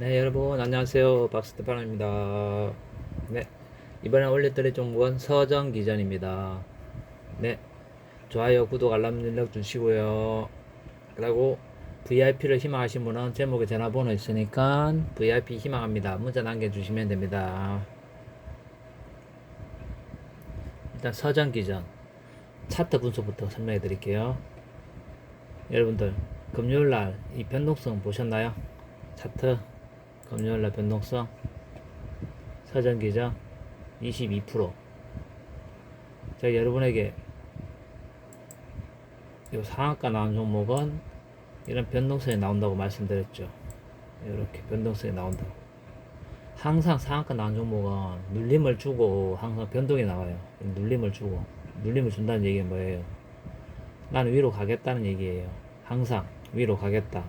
네, 여러분 안녕하세요. 박스테파노입니다. 네, 이번에 올려드릴 종목은 서정 기전입니다. 네, 좋아요, 구독, 알람 연락 주시고요. 그리고 VIP를 희망하신 분은 제목에 전화번호 있으니까 VIP 희망합니다. 문자 남겨주시면 됩니다. 일단 서정 기전 차트 분석부터 설명해 드릴게요. 여러분들 금요일 날 이 변동성 보셨나요? 차트 금요일 날 변동성 사전 기장 22% 제가 여러분에게 이 상한가 나온 종목은 이런 변동성이 나온다고 말씀드렸죠. 이렇게 변동성이 나온다고. 항상 상한가 나온 종목은 눌림을 주고 항상 변동이 나와요. 눌림을 주고 눌림을 준다는 얘기는 뭐예요? 나는 위로 가겠다는 얘기예요. 항상 위로 가겠다.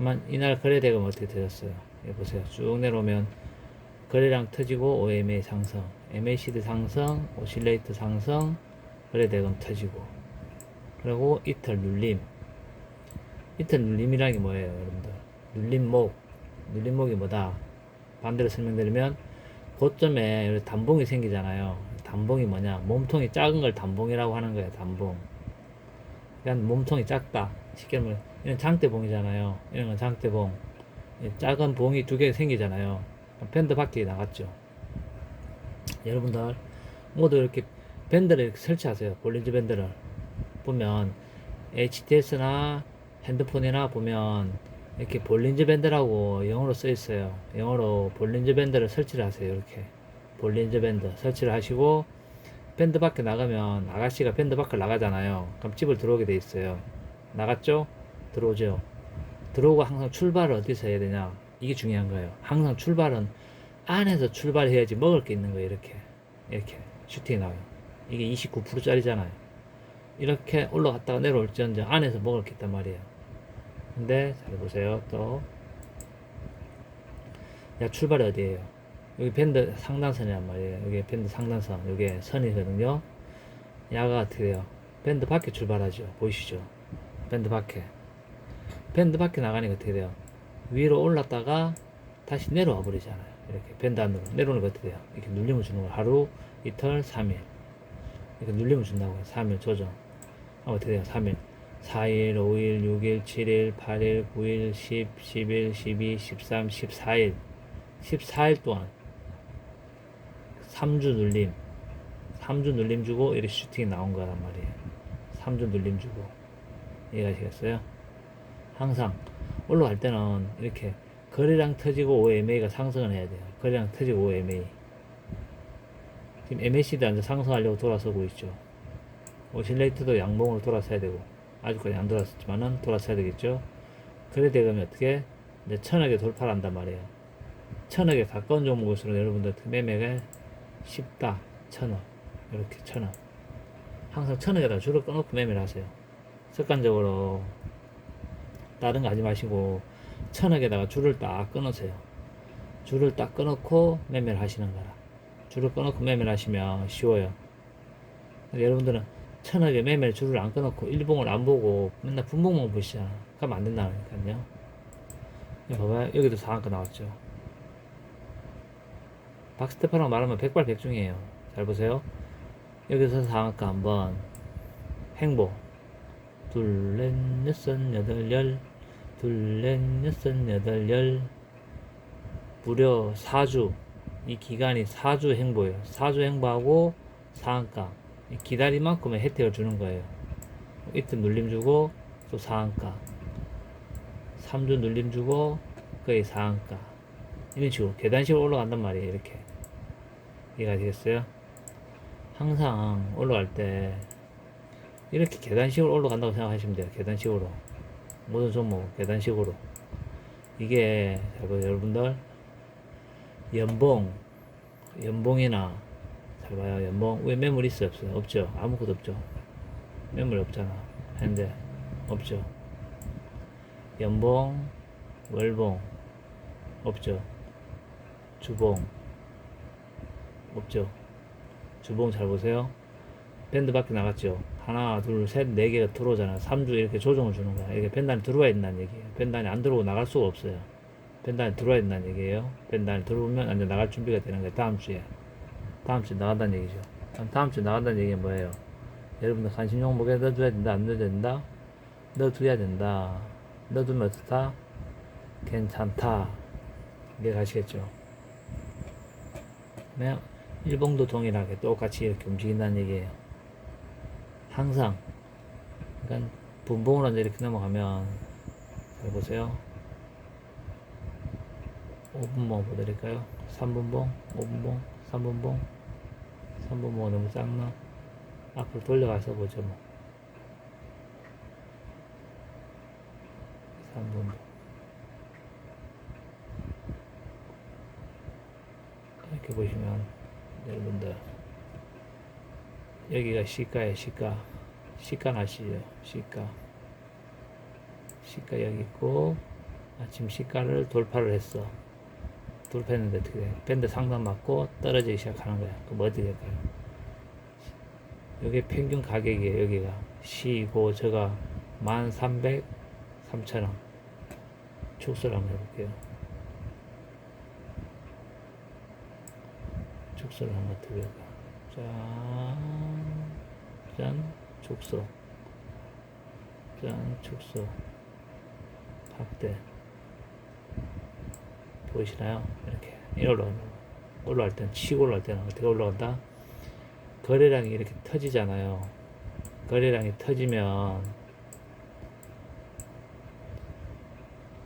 만 이날 거래대금 어떻게 되었어요? 여기 보세요. 쭉 내려오면 거래량 터지고 OMA 상승, MACD 상승, 오실레이트 상승, 거래대금 터지고 그리고 이틀 눌림. 이틀 눌림이라는 게 뭐예요, 여러분들? 눌림목. 눌림목이 뭐다? 반대로 설명드리면 고점에 단봉이 생기잖아요. 단봉이 뭐냐? 몸통이 작은 걸 단봉이라고 하는 거예요, 단봉. 그러니까 몸통이 작다. 쉽게 말하면 이런 장대봉이잖아요. 이런 건 장대봉. 이 작은 봉이 두 개 생기잖아요. 밴드 밖에 나갔죠. 여러분들 모두 이렇게 밴드를 이렇게 설치하세요. 볼린즈 밴드를 보면 HTS나 핸드폰이나 보면 이렇게 볼린즈 밴드라고 영어로 써 있어요. 영어로 볼린즈 밴드를 설치를 하세요. 이렇게 볼린즈 밴드 설치를 하시고 밴드 밖에 나가면 아가씨가 밴드 밖을 나가잖아요. 그럼 집을 들어오게 돼 있어요. 나갔죠? 들어오죠. 들어오고 항상 출발을 어디서 해야 되냐? 이게 중요한 거예요. 항상 출발은 안에서 출발해야지 먹을 게 있는 거예요. 이렇게. 이렇게. 슈팅이 나와요. 이게 29%짜리잖아요. 이렇게 올라갔다가 내려올지언정 안에서 먹을 게 있단 말이에요. 근데 잘 보세요. 또. 야, 출발이 어디예요? 여기 밴드 상단선이란 말이에요. 여기 밴드 상단선. 여기 선이거든요. 야가 어떻게 돼요? 밴드 밖에 출발하죠. 보이시죠? 밴드 밖에. 밴드 밖에 나가니까 어떻게 돼요? 위로 올랐다가 다시 내려와 버리잖아요. 이렇게 밴드 안으로 내려오는 거 어떻게 돼요? 이렇게 눌림을 주는 거예요. 하루, 이틀, 3일. 이렇게 눌림을 준다고요. 3일 조정. 어떻게 돼요? 3일. 4일, 5일, 6일, 7일, 8일, 9일, 10, 11, 12, 13, 14일. 14일 동안 3주 눌림. 3주 눌림 주고 이렇게 슈팅이 나온 거란 말이에요. 3주 눌림 주고. 이해가시겠어요? 항상 올라갈 때는 이렇게 거래량 터지고 OMA가 상승을 해야 돼요. 거래량 터지고 OMA. 지금 MAC도 앉아 상승하려고 돌아서고 있죠. 오실레이트도 양봉으로 돌아서야 되고 아직까지 안 돌아섰지만은 돌아서야 되겠죠. 그래 되면 어떻게 이제 천억에 돌파를 한단 말이에요. 천억에 가까운 종목일수록 여러분들 매매가 쉽다. 천억 이렇게 천억. 항상 천억에다 줄을 끊어놓고 매매를 하세요. 습관적으로 다른 거 하지 마시고 천억에다가 줄을 딱 끊으세요. 줄을 딱 끊어놓고 매매를 하시는 거라. 줄을 끊어놓고 매매를 하시면 쉬워요. 여러분들은 천억에 매매를 줄을 안 끊어놓고 일봉을 안 보고 맨날 분봉만 보시잖아. 그러면 안 된다니까요. 봐봐요. 여기도 상한가 나왔죠. 박스테파라고 말하면 백발백중이에요. 잘 보세요. 여기서 상한가 한번 행보 둘, 넷, 여섯, 여덟, 열. 둘, 넷, 여섯, 여덟, 열. 무려 4주. 이 기간이 4주 행보예요. 4주 행보하고 상한가. 기다린 만큼의 혜택을 주는 거예요. 이틀 눌림 주고 또 상한가. 3주 눌림 주고 거의 상한가. 이런 식으로 계단식으로 올라간단 말이에요 이렇게. 이해가 되겠어요? 항상 올라갈 때 이렇게 계단식으로 올라간다고 생각하시면 돼요. 계단식으로. 모든 종목 계단식으로. 이게 잘 봐요, 여러분들. 연봉, 연봉이나 잘 봐요. 연봉 왜 매물 있어요, 없어요? 없죠. 아무것도 없죠. 매물 없잖아. 근데 없죠. 연봉, 월봉 없죠. 주봉 없죠. 주봉 잘 보세요. 밴드 밖에 나갔죠. 하나, 둘, 셋, 네 개가 들어오잖아요. 3주 이렇게 조정을 주는 거야. 이게 밴단이 들어와 있다는 얘기예요. 밴단이 안 들어오고 나갈 수가 없어요. 안에 들어와야 된다는 얘기예요. 안에 들어오면 이제 나갈 준비가 되는 거예요. 다음 주에. 다음 주에 나간다는 얘기죠. 그럼 다음 주에 나간다는 얘기는 뭐예요? 여러분들 관심 종목에 넣어줘야 된다, 안 넣어야 된다? 넣어줘야 된다. 넣어두면 어떻다? 괜찮다. 이해 가시겠죠? 그냥 일봉도 동일하게 똑같이 이렇게 움직인다는 얘기예요. 항상. 그러니까 분봉으로 이제 이렇게 넘어가면 잘 보세요. 5분봉 보드릴까요? 3분봉, 5분봉, 3분봉, 3분봉 너무 작나? 앞으로 돌려가서 보죠 뭐. 3분봉. 이렇게 보시면 여러분들 여기가 시가예요 시가. 시가 아시죠 시가. 시가 여기 있고 아침 시가를 돌파를 했어. 돌파했는데 어떻게 돼? 밴드 상단 맞고 떨어지기 시작하는 거야. 그럼 어떻게 될까요 여기 평균 가격이에요 여기가. 시고 저가 1300 3000원. 축소를 한번 해볼게요. 축소를 한번 드려볼까 짠, 짠, 축소 짠, 축소 확대 보이시나요? 이렇게 거. 올라갈 때는 치고 올라갈 때는 어떻게 올라간다? 거래량이 이렇게 터지잖아요. 거래량이 터지면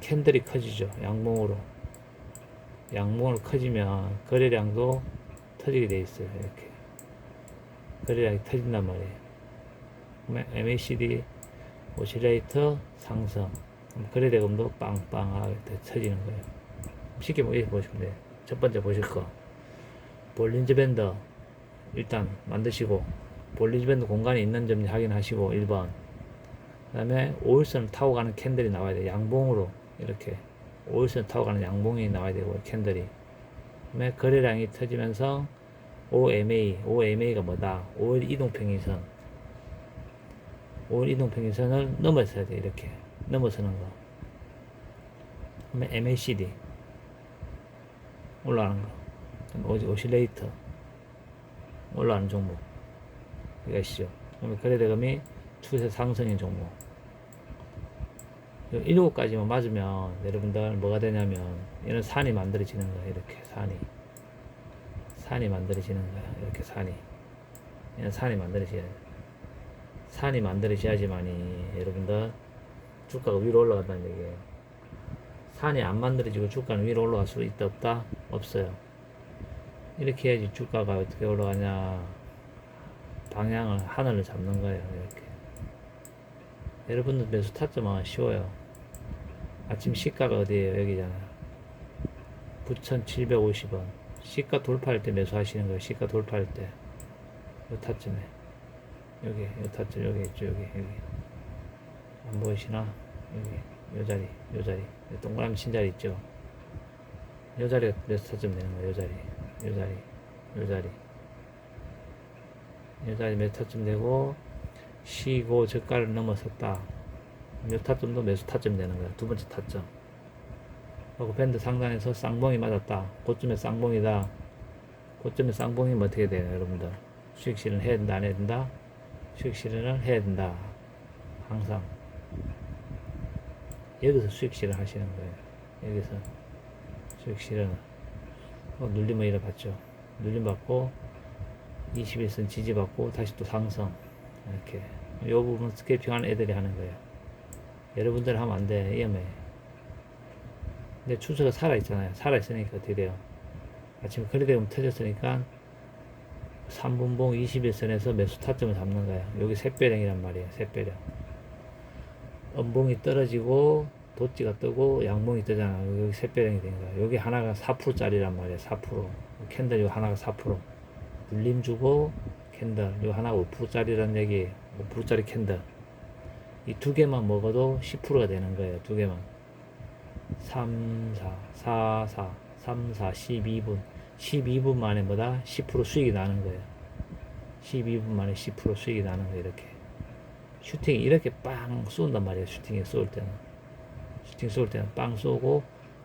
캔들이 커지죠. 양봉으로. 양봉으로 커지면 거래량도 터지게 돼 있어요. 이렇게. 거래량이 터진단 말이에요. MACD 오실레이터 상승. 거래대금도 빵빵하게 터지는 거예요. 쉽게 뭐 보시면 돼요. 첫 번째 보실 거. 볼린즈 밴드 일단 만드시고 볼린즈 밴드 공간이 있는 점 확인하시고 1번 그 다음에 오일선을 타고 가는 캔들이 나와야 돼요. 양봉으로 이렇게 오일선을 타고 가는 양봉이 나와야 되고 캔들이 그 다음에 거래량이 터지면서 OMA OMA가 뭐다? 오일 이동평균선. 오일 이동평균선을 넘어서야 돼 이렇게. 넘어서는 거. 그다음에 MACD 올라가는 거. 오지 오실레이터. 올라가는 종목. 이거 아시죠? 그러면 거래대금이 추세 상승인 종목. 요 일곱까지만 맞으면 여러분들 뭐가 되냐면 이런 산이 만들어지는 거예요 이렇게 산이 산이 만들어지는 거야. 이렇게 산이. 이런 산이 만들어져야 돼. 산이 만들어져야지만이 여러분들 주가가 위로 올라간다는 얘기예요. 산이 안 만들어지고 주가는 위로 올라갈 수 있다 없다? 없어요. 이렇게 해야지 주가가 어떻게 올라가냐. 방향을 하늘을 잡는 거예요 이렇게. 여러분들 매수 타점은 쉬워요. 아침 시가가 어디에요? 여기잖아요. 9,750원 시가 돌파할 때 매수하시는 거예요. 시가 돌파할 때 요 타점에. 여기 요 타점 여기 있죠 여기 여기. 안 보이시나? 여기 요 자리 요 자리. 요 동그라미 친 자리 있죠? 요 자리가 매수 타점 되는 거예요? 요 자리 요 자리 요 자리. 요 자리 몇 타점 되고 쉬고 저가를 넘어섰다. 요 타점도 매수 타점 되는 거야. 두 번째 타점 하고 밴드 상단에서 쌍봉이 맞았다. 고점에 쌍봉이다. 고점에 쌍봉이면 어떻게 돼요 여러분들? 수익 실현 해야 된다 안 해야 된다? 수익 실현을 해야 된다. 항상. 여기서 수익 실현 하시는 거예요. 여기서 수익 실현을 어, 눌림 을 이래 받죠. 눌림 받고 21선 지지 받고 다시 또 상승. 이렇게. 이 부분 스케이핑하는 애들이 하는 거예요. 여러분들 하면 안 돼. 위험해. 근데 추세가 살아 있잖아요. 살아 있으니까 어떻게 돼요? 아침에 거래대금 터졌으니까 3분봉 21선에서 매수 타점을 잡는 거예요. 여기 샛배령이란 말이에요. 샛배령. 음봉이 떨어지고 도찌가 뜨고 양봉이 뜨잖아. 여기 샛배령이 된 거야. 여기 하나가 4%짜리란 말이야. 4%. 캔들 요 하나가 4%. 눌림 주고 캔들. 요 하나가 5%짜리란 얘기. 5%짜리 캔들. 이 두 개만 먹어도 10%가 되는 거예요. 두 개만. 3, 4, 4, 4, 3, 4, 12분. 12분 만에 뭐다? 10% 수익이 나는 거예요. 12분 만에 10% 수익이 나는 거예요. 이렇게. 슈팅이 이렇게 빵 쏜단 말이에요. 슈팅이 쏠 때는. 슈팅 쏠 때는 빵 쏘고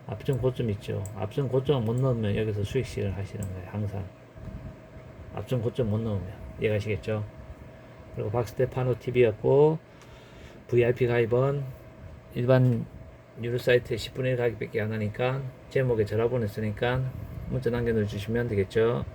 앞전 고점 있죠. 앞전 고점 못 넣으면 여기서 수익 실을 하시는 거예요. 항상. 앞전 고점 못 넣으면. 이해가시겠죠? 그리고 박스테파노 TV였고, VIP 가입은 일반 유료 사이트 10분의 1 가격밖에 안 하니까, 제목에 전화번호 있으니까 문자 남겨주시면 되겠죠?